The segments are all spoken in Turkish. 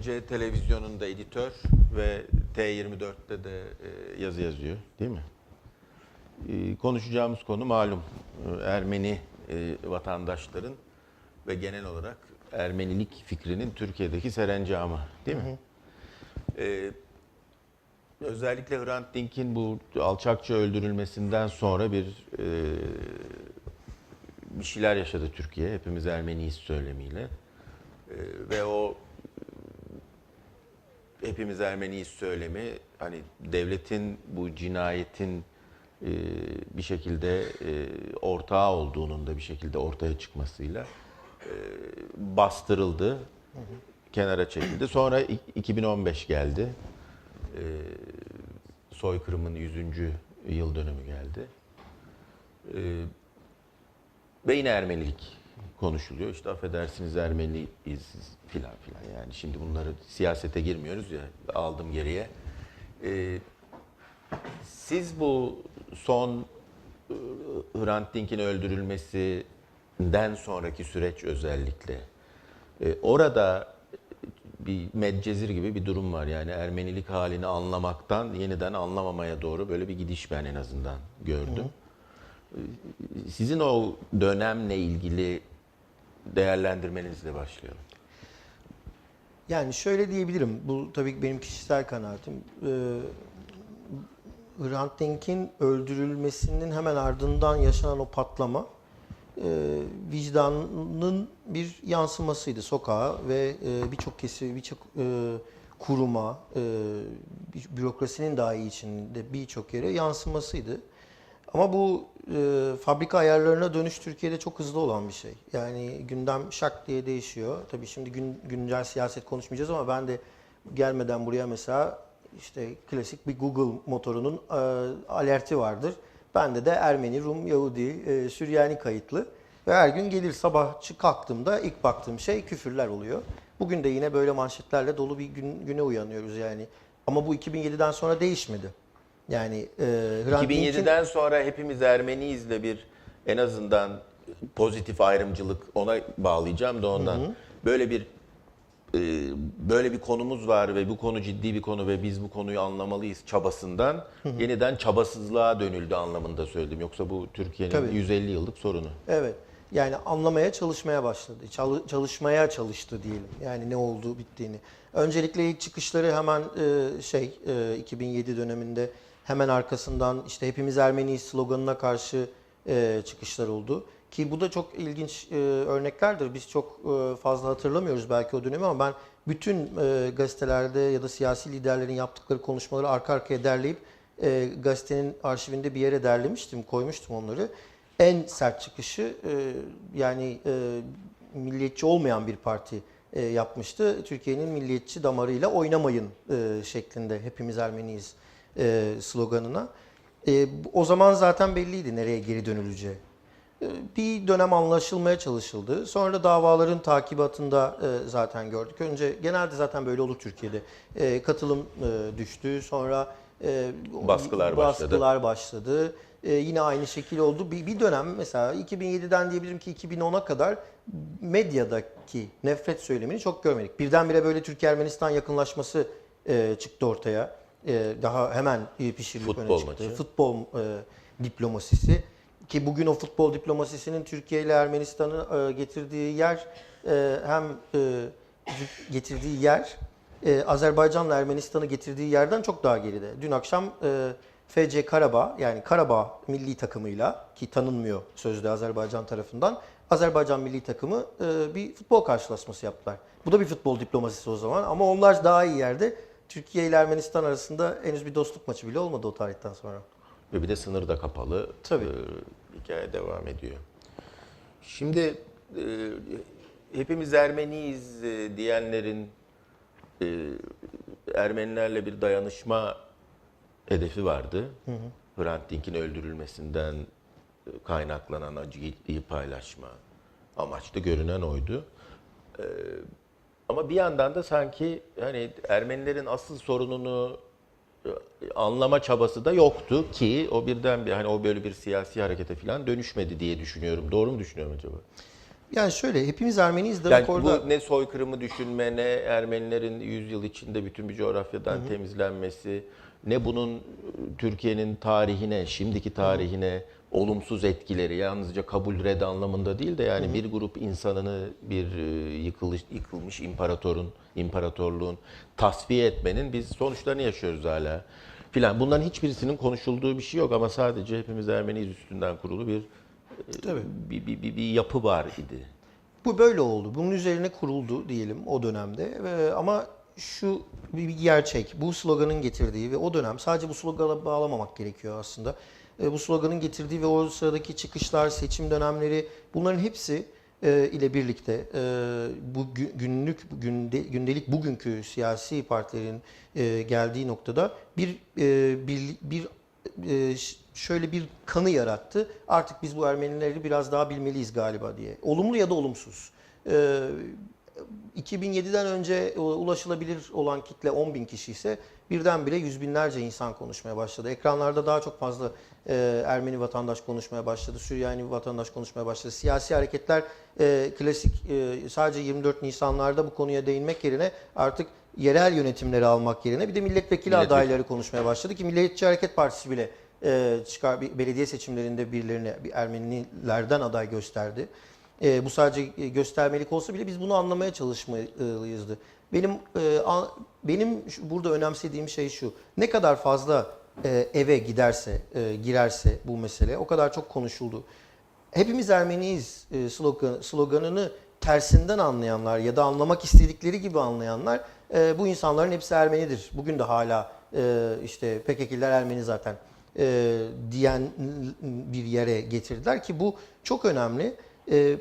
TRT televizyonunda editör ve T24'te de e, yazı yazıyor değil mi? E, konuşacağımız konu malum e, Ermeni vatandaşların ve genel olarak Ermenilik fikrinin Türkiye'deki serencamı değil mi? E, özellikle Hrant Dink'in bu alçakça öldürülmesinden sonra bir e, bir şeyler yaşadı Türkiye. Hepimiz Ermeniyiz söylemiyle. E, ve o hepimiz Ermeniyiz söylemi hani devletin bu cinayetin e, bir şekilde e, ortağı olduğunun da bir şekilde ortaya çıkmasıyla e, bastırıldı. Kenara çekildi. Sonra i- 2015 geldi. E, soykırımın 100. yıl dönümü geldi. E, ve Ermenilik konuşuluyor. İşte affedersiniz Ermeniyiz filan filan. Yani şimdi bunları siyasete girmiyoruz ya aldım geriye. Ee, siz bu son e, Hrant Dink'in öldürülmesinden sonraki süreç özellikle e, orada bir medcezir gibi bir durum var. Yani Ermenilik halini anlamaktan yeniden anlamamaya doğru böyle bir gidiş ben en azından gördüm. Sizin o dönemle ilgili değerlendirmenizle başlayalım. Yani şöyle diyebilirim. Bu tabii ki benim kişisel kanaatim. Ee, Hrant Dink'in öldürülmesinin hemen ardından yaşanan o patlama e, vicdanın bir yansımasıydı sokağa ve e, birçok kesi, birçok e, kuruma, e, bürokrasinin dahi içinde birçok yere yansımasıydı. Ama bu e, fabrika ayarlarına dönüş Türkiye'de çok hızlı olan bir şey. Yani gündem şak diye değişiyor. Tabii şimdi gün, güncel siyaset konuşmayacağız ama ben de gelmeden buraya mesela işte klasik bir Google motorunun e, alerti vardır. Bende de Ermeni, Rum, Yahudi, e, Süryani kayıtlı. Ve her gün gelir sabah kalktığımda ilk baktığım şey küfürler oluyor. Bugün de yine böyle manşetlerle dolu bir gün, güne uyanıyoruz yani. Ama bu 2007'den sonra değişmedi. Yani e, Hrant Dink'in- 2007'den sonra hepimiz Ermeniyizle bir en azından pozitif ayrımcılık ona bağlayacağım da ondan. Böyle bir e, böyle bir konumuz var ve bu konu ciddi bir konu ve biz bu konuyu anlamalıyız çabasından yeniden çabasızlığa dönüldü anlamında söyledim. Yoksa bu Türkiye'nin Tabii. 150 yıllık sorunu. Evet. Yani anlamaya çalışmaya başladı. Çalı- çalışmaya çalıştı diyelim. Yani ne olduğu bittiğini. Öncelikle ilk çıkışları hemen e, şey e, 2007 döneminde hemen arkasından işte hepimiz Ermeniyiz sloganına karşı e, çıkışlar oldu. Ki bu da çok ilginç e, örneklerdir. Biz çok e, fazla hatırlamıyoruz belki o dönemi ama ben bütün e, gazetelerde ya da siyasi liderlerin yaptıkları konuşmaları arka arkaya derleyip e, gazetenin arşivinde bir yere derlemiştim, koymuştum onları en sert çıkışı e, yani e, milliyetçi olmayan bir parti e, yapmıştı. Türkiye'nin milliyetçi damarıyla oynamayın e, şeklinde hepimiz Ermeniyiz e, sloganına. E, o zaman zaten belliydi nereye geri dönüleceği. E, Bir dönem anlaşılmaya çalışıldı. Sonra da davaların takibatında e, zaten gördük. Önce genelde zaten böyle olur Türkiye'de. E, Katılım e, düştü. Sonra e, Baskılar başladı. baskılar başladı. E, Yine aynı şekil oldu. Bir, bir dönem mesela 2007'den diyebilirim ki 2010'a kadar medyadaki nefret söylemini çok görmedik. Birdenbire böyle Türkiye-Ermenistan yakınlaşması e, çıktı ortaya. E, daha hemen pişirilip Futbol öne çıktı. maçı. Futbol e, diplomasisi. Ki bugün o futbol diplomasisinin Türkiye ile Ermenistan'ı e, getirdiği yer e, hem e, getirdiği yer e, Azerbaycan'la Ermenistan'ı getirdiği yerden çok daha geride. Dün akşam e, FC Karabağ yani Karabağ milli takımıyla ki tanınmıyor sözde Azerbaycan tarafından Azerbaycan milli takımı e, bir futbol karşılaşması yaptılar. Bu da bir futbol diplomasisi o zaman ama onlar daha iyi yerde. Türkiye ile Ermenistan arasında henüz bir dostluk maçı bile olmadı o tarihten sonra. Ve bir de sınır da kapalı. Tabii. Ee, hikaye devam ediyor. Şimdi e, hepimiz Ermeniyiz e, diyenlerin e, Ermenilerle bir dayanışma hedefi vardı. Hrant Dink'in öldürülmesinden e, kaynaklanan acıyı paylaşma amaçlı görünen oydu. Ee, ama bir yandan da sanki hani Ermenilerin asıl sorununu e, anlama çabası da yoktu ki o birden bir hani o böyle bir siyasi harekete falan dönüşmedi diye düşünüyorum. Doğru mu düşünüyorum acaba? Yani şöyle hepimiz Ermeniyiz Yani demek orada bu ne soykırımı düşünme, ne Ermenilerin 100 yıl içinde bütün bir coğrafyadan temizlenmesi, ne bunun e, Türkiye'nin tarihine, şimdiki tarihine olumsuz etkileri yalnızca kabul red anlamında değil de yani bir grup insanını bir e, yıkılış, yıkılmış imparatorun, imparatorluğun tasfiye etmenin biz sonuçlarını yaşıyoruz hala filan. Bunların hiçbirisinin konuşulduğu bir şey yok ama sadece hepimiz Ermeniyiz üstünden kurulu bir Tabii. bir, bir, bir, bir yapı var idi. Bu böyle oldu. Bunun üzerine kuruldu diyelim o dönemde. Ama şu bir gerçek. Bu sloganın getirdiği ve o dönem sadece bu slogana bağlamamak gerekiyor aslında. E, bu sloganın getirdiği ve o sıradaki çıkışlar, seçim dönemleri bunların hepsi e, ile birlikte e, bu gü- günlük günde, gündelik bugünkü siyasi partilerin geldiği noktada bir bir, bir şöyle bir kanı yarattı. Artık biz bu Ermenileri biraz daha bilmeliyiz galiba diye. Olumlu ya da olumsuz. E, 2007'den önce ulaşılabilir olan kitle 10 bin kişi ise birdenbire yüz binlerce insan konuşmaya başladı. Ekranlarda daha çok fazla e, Ermeni vatandaş konuşmaya başladı, Süryani vatandaş konuşmaya başladı. Siyasi hareketler e, klasik e, sadece 24 Nisanlarda bu konuya değinmek yerine artık yerel yönetimleri almak yerine bir de milletvekili Milletvekili. adayları konuşmaya başladı ki Milliyetçi Hareket Partisi bile e, çıkar belediye seçimlerinde birilerini bir Ermenilerden aday gösterdi. E, bu sadece e, göstermelik olsa bile biz bunu anlamaya çalışmalıyızdı. Benim e, a- benim burada önemsediğim şey şu. Ne kadar fazla e, eve giderse, e, girerse bu mesele o kadar çok konuşuldu. Hepimiz Ermeniyiz e, slogan, sloganını tersinden anlayanlar ya da anlamak istedikleri gibi anlayanlar e, bu insanların hepsi Ermenidir. Bugün de hala e, işte PKK'liler Ermeni zaten e, diyen bir yere getirdiler ki bu çok önemli. E,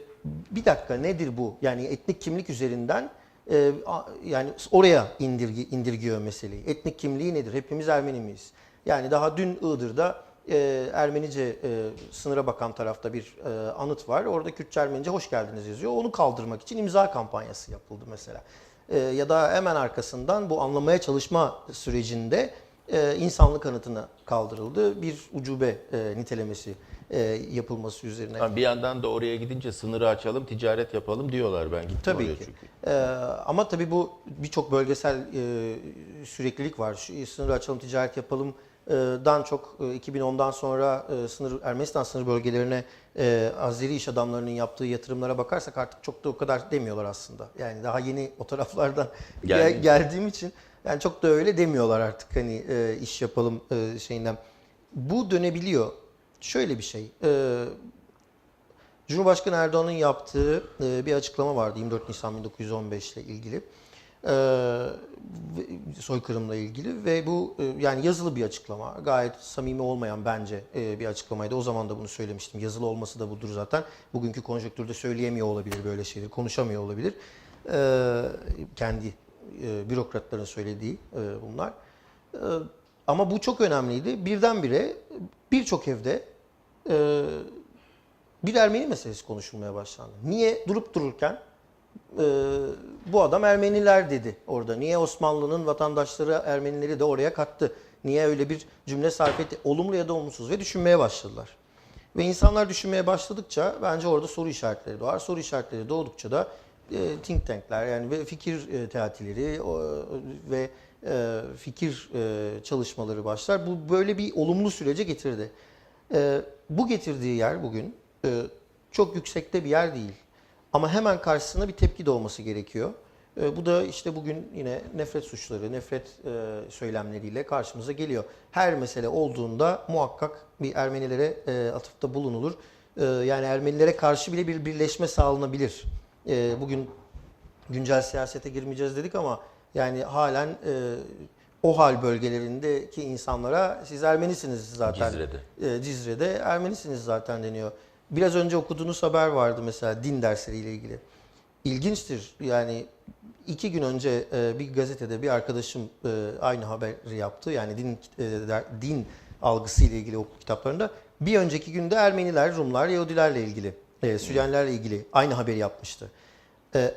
bir dakika nedir bu? Yani etnik kimlik üzerinden e, yani oraya indirgi, indirgiyor meseleyi. Etnik kimliği nedir? Hepimiz Ermeni miyiz? Yani daha dün Iğdır'da e, Ermenice e, sınıra bakan tarafta bir e, anıt var. Orada Kürtçe Ermenice hoş geldiniz yazıyor. Onu kaldırmak için imza kampanyası yapıldı mesela. E, ya da hemen arkasından bu anlamaya çalışma sürecinde e, insanlık anıtına kaldırıldı. Bir ucube e, nitelemesi e, yapılması üzerine. Bir yandan da oraya gidince sınırı açalım, ticaret yapalım diyorlar ben gittim Tabii oraya ki. çünkü. Ee, ama tabii bu birçok bölgesel e, süreklilik var. Şu, sınırı açalım, ticaret yapalım e, dan çok e, 2010'dan sonra e, sınır Ermenistan sınır bölgelerine e, Azeri iş adamlarının yaptığı yatırımlara bakarsak artık çok da o kadar demiyorlar aslında. Yani daha yeni o taraflardan gel- geldiğim için yani çok da öyle demiyorlar artık hani e, iş yapalım e, şeyinden. Bu dönebiliyor. Şöyle bir şey. Cumhurbaşkanı Erdoğan'ın yaptığı bir açıklama vardı 24 Nisan 1915 ile ilgili. Soykırımla ilgili ve bu yani yazılı bir açıklama. Gayet samimi olmayan bence bir açıklamaydı. O zaman da bunu söylemiştim. Yazılı olması da budur zaten. Bugünkü konjonktürde söyleyemiyor olabilir böyle şeyleri, konuşamıyor olabilir. Kendi e, bürokratların söylediği e, bunlar. Ama bu çok önemliydi. Birdenbire birçok evde e, bir Ermeni meselesi konuşulmaya başlandı. Niye durup dururken e, bu adam Ermeniler dedi orada. Niye Osmanlı'nın vatandaşları Ermenileri de oraya kattı? Niye öyle bir cümle sarf etti? Olumlu ya da olumsuz ve düşünmeye başladılar. Ve insanlar düşünmeye başladıkça bence orada soru işaretleri doğar. Soru işaretleri doğdukça da e, think tankler yani fikir e, teatileri o, ve e, fikir e, çalışmaları başlar. Bu böyle bir olumlu sürece getirdi. E, bu getirdiği yer bugün çok yüksekte bir yer değil. Ama hemen karşısına bir tepki de olması gerekiyor. Bu da işte bugün yine nefret suçları, nefret söylemleriyle karşımıza geliyor. Her mesele olduğunda muhakkak bir Ermenilere atıfta bulunulur. Yani Ermenilere karşı bile bir birleşme sağlanabilir. Bugün güncel siyasete girmeyeceğiz dedik ama yani halen e, o hal bölgelerindeki insanlara siz Ermenisiniz zaten. Cizre'de. E, Cizre'de Ermenisiniz zaten deniyor. Biraz önce okuduğunuz haber vardı mesela din dersleriyle ilgili. İlginçtir yani iki gün önce e, bir gazetede bir arkadaşım e, aynı haberi yaptı. Yani din e, der- din algısıyla ilgili okul kitaplarında. Bir önceki günde Ermeniler, Rumlar, Yahudilerle ilgili, e, Süryanilerle ilgili aynı haberi yapmıştı. E,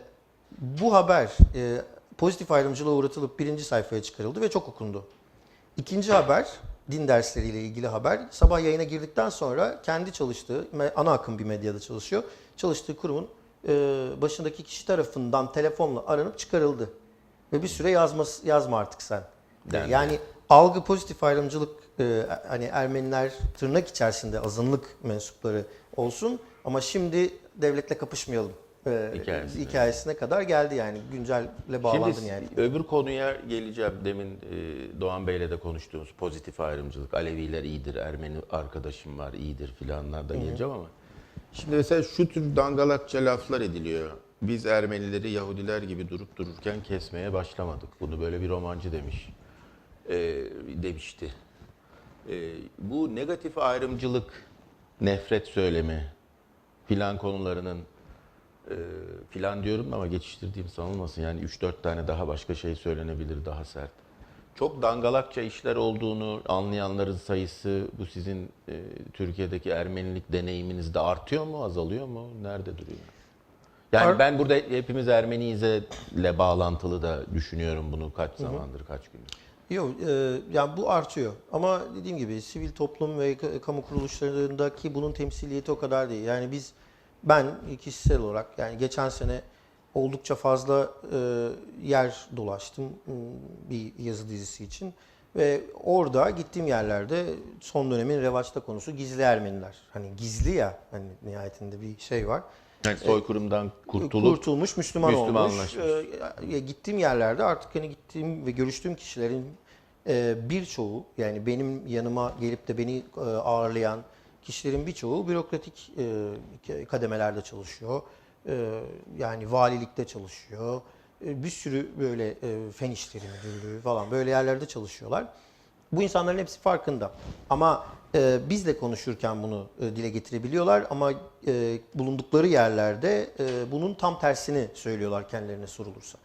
bu haber e, pozitif ayrımcılığa uğratılıp birinci sayfaya çıkarıldı ve çok okundu. İkinci haber, din dersleriyle ilgili haber. Sabah yayına girdikten sonra kendi çalıştığı, ana akım bir medyada çalışıyor. Çalıştığı kurumun e, başındaki kişi tarafından telefonla aranıp çıkarıldı. Ve bir süre yazma, yazma artık sen. Dendi. Yani algı pozitif ayrımcılık e, hani Ermeniler tırnak içerisinde azınlık mensupları olsun ama şimdi devletle kapışmayalım e, Hikayesine. hikayesine kadar geldi yani güncelle bağlandın Şimdi yani. öbür konuya geleceğim. Demin e, Doğan Bey'le de konuştuğumuz pozitif ayrımcılık. Aleviler iyidir, Ermeni arkadaşım var iyidir filanlar da geleceğim ama. Şimdi mesela şu tür dangalakça laflar ediliyor. Biz Ermenileri Yahudiler gibi durup dururken kesmeye başlamadık. Bunu böyle bir romancı demiş. E, demişti. E, bu negatif ayrımcılık, nefret söylemi filan konularının filan diyorum ama geçiştirdiğim sanılmasın. Yani 3-4 tane daha başka şey söylenebilir daha sert. Çok dangalakça işler olduğunu anlayanların sayısı bu sizin e, Türkiye'deki Ermenilik deneyiminizde artıyor mu, azalıyor mu? Nerede duruyor? Yani Ar- ben burada hepimiz Ermeniyize ile bağlantılı da düşünüyorum bunu kaç zamandır, kaç gündür. Yok, e, yani bu artıyor. Ama dediğim gibi sivil toplum ve ka- kamu kuruluşlarındaki bunun temsiliyeti o kadar değil. Yani biz, ben kişisel olarak yani geçen sene oldukça fazla e, yer dolaştım m, bir yazı dizisi için. Ve orada gittiğim yerlerde son dönemin revaçta konusu gizli Ermeniler. Hani gizli ya hani nihayetinde bir şey var. Yani soykırımdan kurtulup kurtulmuş Müslüman olmuş. Ee, gittiğim yerlerde artık hani gittiğim ve görüştüğüm kişilerin e, birçoğu yani benim yanıma gelip de beni e, ağırlayan kişilerin birçoğu bürokratik e, kademelerde çalışıyor. E, yani valilikte çalışıyor. E, bir sürü böyle e, fen işleri müdürlüğü falan böyle yerlerde çalışıyorlar. Bu insanların hepsi farkında. Ama e, bizle konuşurken bunu e, dile getirebiliyorlar ama e, bulundukları yerlerde e, bunun tam tersini söylüyorlar kendilerine sorulursa.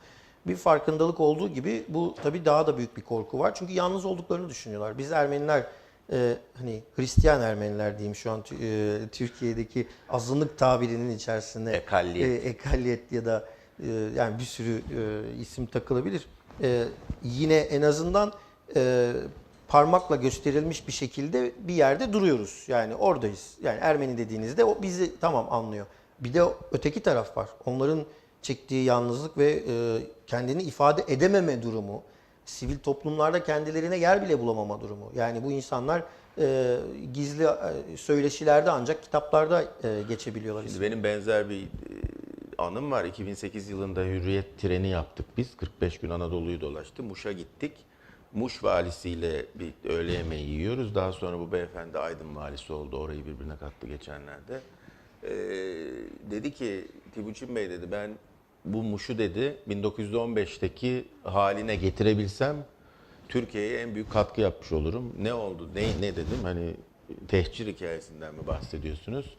Bir farkındalık olduğu gibi bu tabii daha da büyük bir korku var. Çünkü yalnız olduklarını düşünüyorlar. Biz Ermeniler e, hani Hristiyan Ermeniler diyeyim şu an e, Türkiye'deki azınlık tabirinin içerisinde Ekalliyet. e, ekalliyet ya da e, yani bir sürü e, isim takılabilir. E, yine en azından e, parmakla gösterilmiş bir şekilde bir yerde duruyoruz. Yani oradayız. Yani Ermeni dediğinizde o bizi tamam anlıyor. Bir de öteki taraf var. Onların çektiği yalnızlık ve e, kendini ifade edememe durumu, sivil toplumlarda kendilerine yer bile bulamama durumu. Yani bu insanlar e, gizli e, söyleşilerde ancak kitaplarda e, geçebiliyorlar. Şimdi benim benzer bir e, anım var. 2008 yılında Hürriyet treni yaptık biz. 45 gün Anadolu'yu dolaştı. Muş'a gittik. Muş valisiyle bir öğle yemeği yiyoruz. Daha sonra bu beyefendi Aydın valisi oldu. Orayı birbirine kattı geçenlerde. Ee, dedi ki Timuçin Bey dedi ben bu Muş'u dedi 1915'teki haline getirebilsem Türkiye'ye en büyük katkı yapmış olurum. Ne oldu? Ne, ne dedim? Hani tehcir hikayesinden mi bahsediyorsunuz?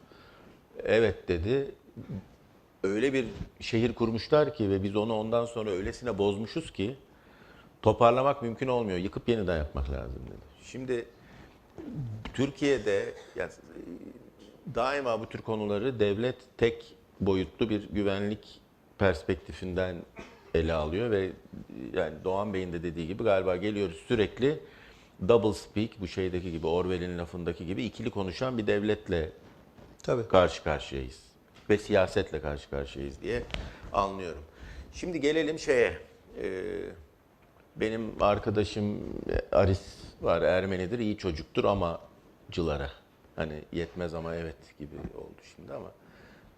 Evet dedi. Öyle bir şehir kurmuşlar ki ve biz onu ondan sonra öylesine bozmuşuz ki toparlamak mümkün olmuyor. Yıkıp yeniden yapmak lazım dedi. Şimdi Türkiye'de yani daima bu tür konuları devlet tek boyutlu bir güvenlik perspektifinden ele alıyor ve yani Doğan Bey'in de dediği gibi galiba geliyoruz sürekli double speak bu şeydeki gibi Orwell'in lafındaki gibi ikili konuşan bir devletle Tabii. karşı karşıyayız ve siyasetle karşı karşıyayız diye anlıyorum. Şimdi gelelim şeye. Ee, benim arkadaşım Aris var, Ermenidir, iyi çocuktur ama cılara. Hani yetmez ama evet gibi oldu şimdi ama.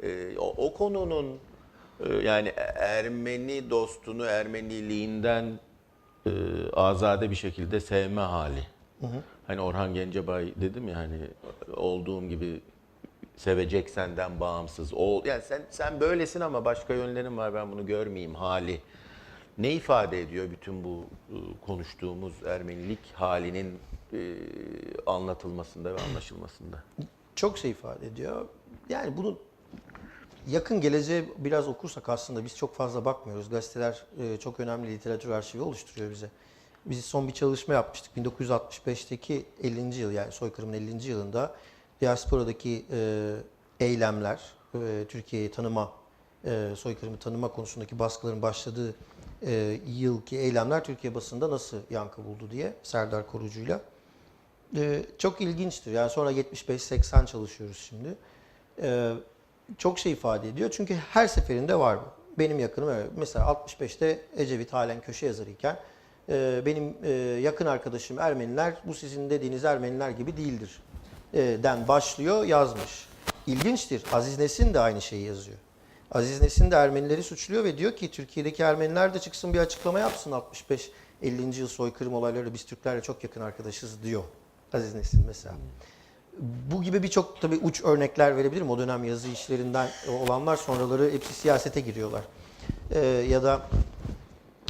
Ee, o, o konunun yani Ermeni dostunu Ermeniliğinden e, azade bir şekilde sevme hali. Hani Orhan Gencebay dedim ya hani olduğum gibi sevecek senden bağımsız. Ol, yani sen sen böylesin ama başka yönlerin var ben bunu görmeyeyim hali. Ne ifade ediyor bütün bu e, konuştuğumuz Ermenilik halinin e, anlatılmasında ve anlaşılmasında? Çok şey ifade ediyor. Yani bunu yakın geleceğe biraz okursak aslında biz çok fazla bakmıyoruz. Gazeteler e, çok önemli literatür arşivi oluşturuyor bize. Biz son bir çalışma yapmıştık. 1965'teki 50. yıl yani soykırımın 50. yılında diasporadaki e, eylemler, e, Türkiye'yi tanıma, soykırımı tanıma konusundaki baskıların başladığı yılki eylemler Türkiye basında nasıl yankı buldu diye Serdar Korucu'yla. Çok ilginçtir. Yani sonra 75-80 çalışıyoruz şimdi. Çok şey ifade ediyor. Çünkü her seferinde var bu. Benim yakınım öyle. Mesela 65'te Ecevit halen köşe yazarı iken e, benim e, yakın arkadaşım Ermeniler bu sizin dediğiniz Ermeniler gibi değildir e, den başlıyor yazmış. İlginçtir. Aziz Nesin de aynı şeyi yazıyor. Aziz Nesin de Ermenileri suçluyor ve diyor ki Türkiye'deki Ermeniler de çıksın bir açıklama yapsın 65 50. yıl soykırım olayları biz Türklerle çok yakın arkadaşız diyor. Aziz Nesin mesela. Bu gibi birçok tabii uç örnekler verebilirim. O dönem yazı işlerinden olanlar sonraları hepsi siyasete giriyorlar. Ee, ya da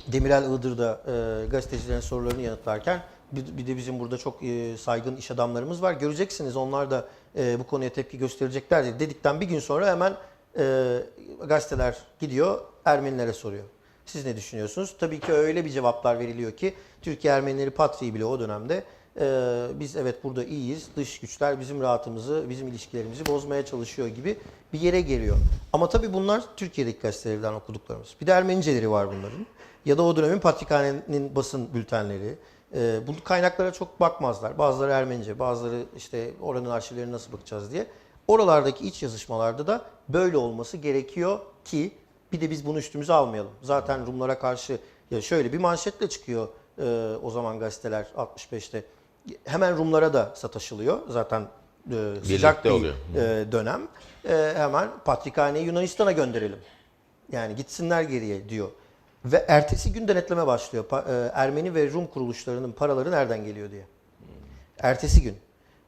Demirel Iğdır'da e, gazetecilerin sorularını yanıtlarken bir, bir de bizim burada çok e, saygın iş adamlarımız var. Göreceksiniz onlar da e, bu konuya tepki gösterecekler dedikten bir gün sonra hemen e, gazeteler gidiyor Ermenilere soruyor. Siz ne düşünüyorsunuz? Tabii ki öyle bir cevaplar veriliyor ki Türkiye Ermenileri patriği bile o dönemde e, biz evet burada iyiyiz. Dış güçler bizim rahatımızı, bizim ilişkilerimizi bozmaya çalışıyor gibi bir yere geliyor. Ama tabii bunlar Türkiye'deki gazetelerden okuduklarımız. Bir de Ermeniceleri var bunların. Ya da o dönemin Patrikhane'nin basın bültenleri. E, bu kaynaklara çok bakmazlar. Bazıları Ermenice, bazıları işte oranın arşivlerine nasıl bakacağız diye. Oralardaki iç yazışmalarda da böyle olması gerekiyor ki bir de biz bunu üstümüze almayalım. Zaten Rumlara karşı ya şöyle bir manşetle çıkıyor e, o zaman gazeteler 65'te. Hemen Rumlara da sataşılıyor. Zaten e, sıcak bir oluyor. e, dönem. E, hemen Patrikhane'yi Yunanistan'a gönderelim. Yani gitsinler geriye diyor. Ve ertesi gün denetleme başlıyor. Pa- e, Ermeni ve Rum kuruluşlarının paraları nereden geliyor diye. Ertesi gün.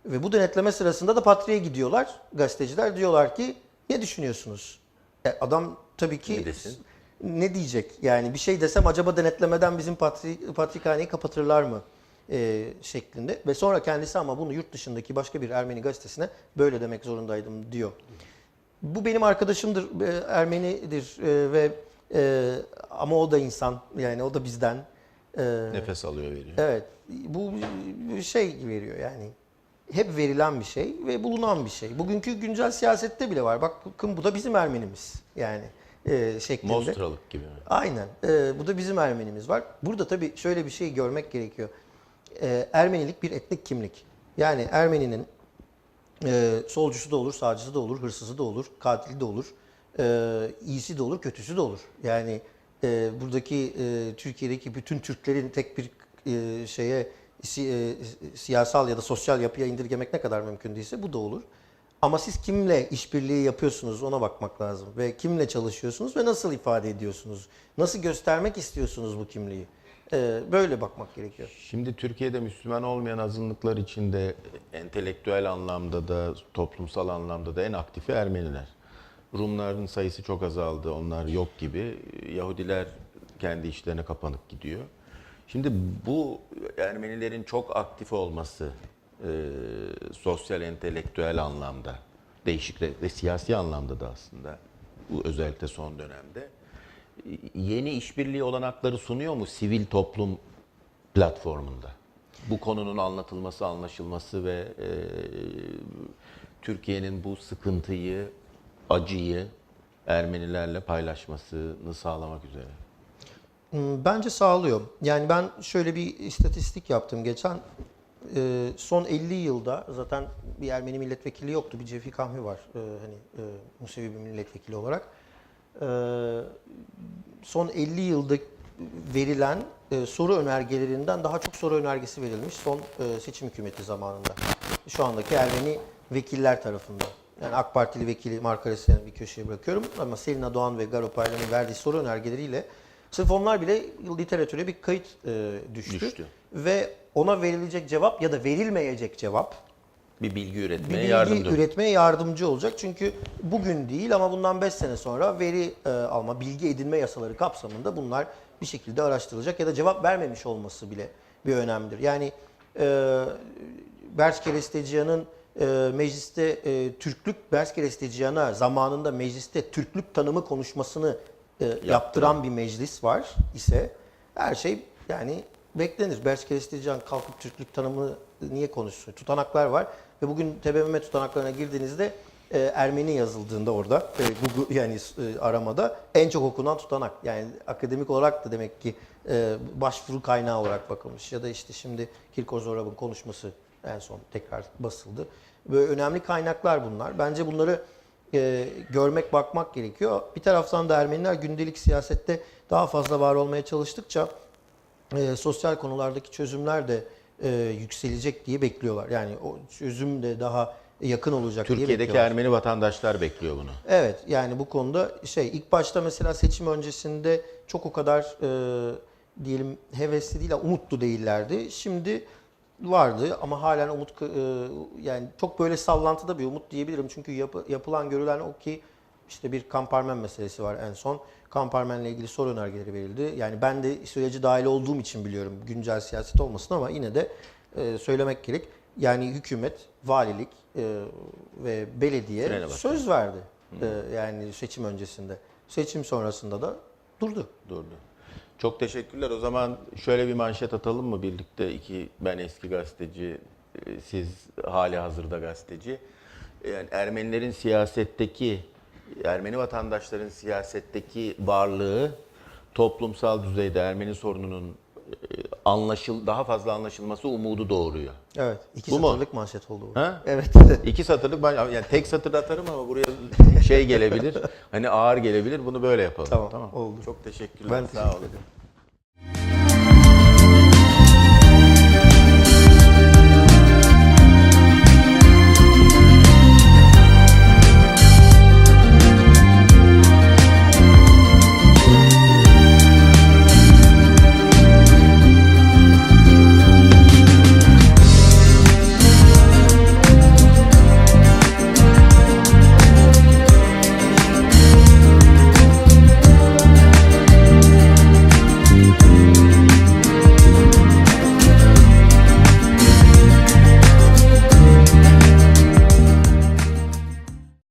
Ve bu denetleme sırasında da Patriğe gidiyorlar. Gazeteciler diyorlar ki ne düşünüyorsunuz? E, adam tabii ki Ne desin? ne diyecek? Yani bir şey desem acaba denetlemeden bizim patri, patrikhaneyi kapatırlar mı? E, şeklinde. Ve sonra kendisi ama bunu yurt dışındaki başka bir Ermeni gazetesine böyle demek zorundaydım diyor. Bu benim arkadaşımdır, e, Ermenidir e, ve e, ama o da insan yani o da bizden. E, Nefes alıyor veriyor. Evet, bu şey veriyor yani. Hep verilen bir şey ve bulunan bir şey. Bugünkü güncel siyasette bile var. Bak bakın bu da bizim Ermenimiz yani e, şeklinde. Mostralık gibi. Aynen. E, bu da bizim Ermenimiz var. Burada tabii şöyle bir şey görmek gerekiyor. E, Ermenilik bir etnik kimlik. Yani Ermeninin e, solcusu da olur, sağcısı da olur, hırsızı da olur, katili de olur, e, iyisi de olur, kötüsü de olur. Yani e, buradaki e, Türkiye'deki bütün Türklerin tek bir e, şeye si- e, siyasal ya da sosyal yapıya indirgemek ne kadar mümkün değilse bu da olur. Ama siz kimle işbirliği yapıyorsunuz ona bakmak lazım. Ve kimle çalışıyorsunuz ve nasıl ifade ediyorsunuz? Nasıl göstermek istiyorsunuz bu kimliği? E, böyle bakmak gerekiyor. Şimdi Türkiye'de Müslüman olmayan azınlıklar içinde entelektüel anlamda da toplumsal anlamda da en aktifi Ermeniler. Rumların sayısı çok azaldı, onlar yok gibi. Yahudiler kendi işlerine kapanıp gidiyor. Şimdi bu Ermenilerin çok aktif olması e, sosyal entelektüel anlamda, değişik ve siyasi anlamda da aslında bu özellikle son dönemde yeni işbirliği olanakları sunuyor mu sivil toplum platformunda? Bu konunun anlatılması, anlaşılması ve e, Türkiye'nin bu sıkıntıyı, acıyı Ermenilerle paylaşmasını sağlamak üzere. Hmm, Bence sağlıyor. Yani ben şöyle bir istatistik yaptım geçen. Ee, son 50 yılda zaten bir Ermeni milletvekili yoktu. Bir Cefi Kahmi var. Ee, hani e, Musevi bir milletvekili olarak. Ee, son 50 yılda verilen e, soru önergelerinden daha çok soru önergesi verilmiş son e, seçim hükümeti zamanında. Şu andaki Ermeni vekiller tarafından. Yani AK Partili vekili Mark Arasyan'ı bir köşeye bırakıyorum ama Selina Doğan ve Garo Paylan'ın verdiği soru önergeleriyle sırf onlar bile literatüre bir kayıt e, düştü. Düştü. Ve ona verilecek cevap ya da verilmeyecek cevap Bir bilgi bir üretmeye bilgi yardımcı. üretmeye yardımcı olacak. Çünkü bugün değil ama bundan 5 sene sonra veri e, alma, bilgi edinme yasaları kapsamında bunlar bir şekilde araştırılacak ya da cevap vermemiş olması bile bir önemlidir. Yani e, Berç Keresteciyan'ın e, mecliste e, Türklük Berç Keresteciyan'a zamanında mecliste Türklük tanımı konuşmasını e, yaptıran bir meclis var ise her şey yani beklenir. Berç Keresteciyan kalkıp Türklük tanımını niye konuşsun? Tutanaklar var ve bugün TBMM tutanaklarına girdiğinizde e, Ermeni yazıldığında orada e, Google yani e, aramada en çok okunan tutanak. Yani akademik olarak da demek ki e, başvuru kaynağı olarak bakılmış. Ya da işte şimdi Kirko Zorab'ın konuşması en son tekrar basıldı. Böyle önemli kaynaklar bunlar. Bence bunları e, görmek, bakmak gerekiyor. Bir taraftan da Ermeniler gündelik siyasette daha fazla var olmaya çalıştıkça e, sosyal konulardaki çözümler de e, yükselecek diye bekliyorlar. Yani o çözüm de daha yakın olacak diye Türkiye'deki. Ermeni vatandaşlar bekliyor bunu. Evet yani bu konuda şey ilk başta mesela seçim öncesinde çok o kadar e, diyelim hevesli değil umutlu değillerdi. Şimdi vardı ama halen umut e, yani çok böyle sallantıda bir umut diyebilirim. Çünkü yapı- yapılan görülen o ki işte bir kamparmen meselesi var en son. Kamparmenle ilgili soru önergeleri verildi. Yani ben de süreci dahil olduğum için biliyorum güncel siyaset olmasın ama yine de e, söylemek gerek. Yani hükümet, valilik e, ve belediye söz verdi. E, yani seçim öncesinde. Seçim sonrasında da durdu. Durdu. Çok teşekkürler. O zaman şöyle bir manşet atalım mı birlikte? iki ben eski gazeteci, e, siz hali hazırda gazeteci. Yani Ermenilerin siyasetteki, Ermeni vatandaşların siyasetteki varlığı toplumsal düzeyde Ermeni sorununun e, anlaşıl daha fazla anlaşılması umudu doğuruyor. Evet. iki Bu mu? satırlık manşet oldu bu. Ha? Evet. İki satırlık ben yani tek satır atarım ama buraya şey gelebilir. Hani ağır gelebilir. Bunu böyle yapalım. Tamam, oldu. Çok teşekkürler. Ben Sağ teşekkür olun. ederim.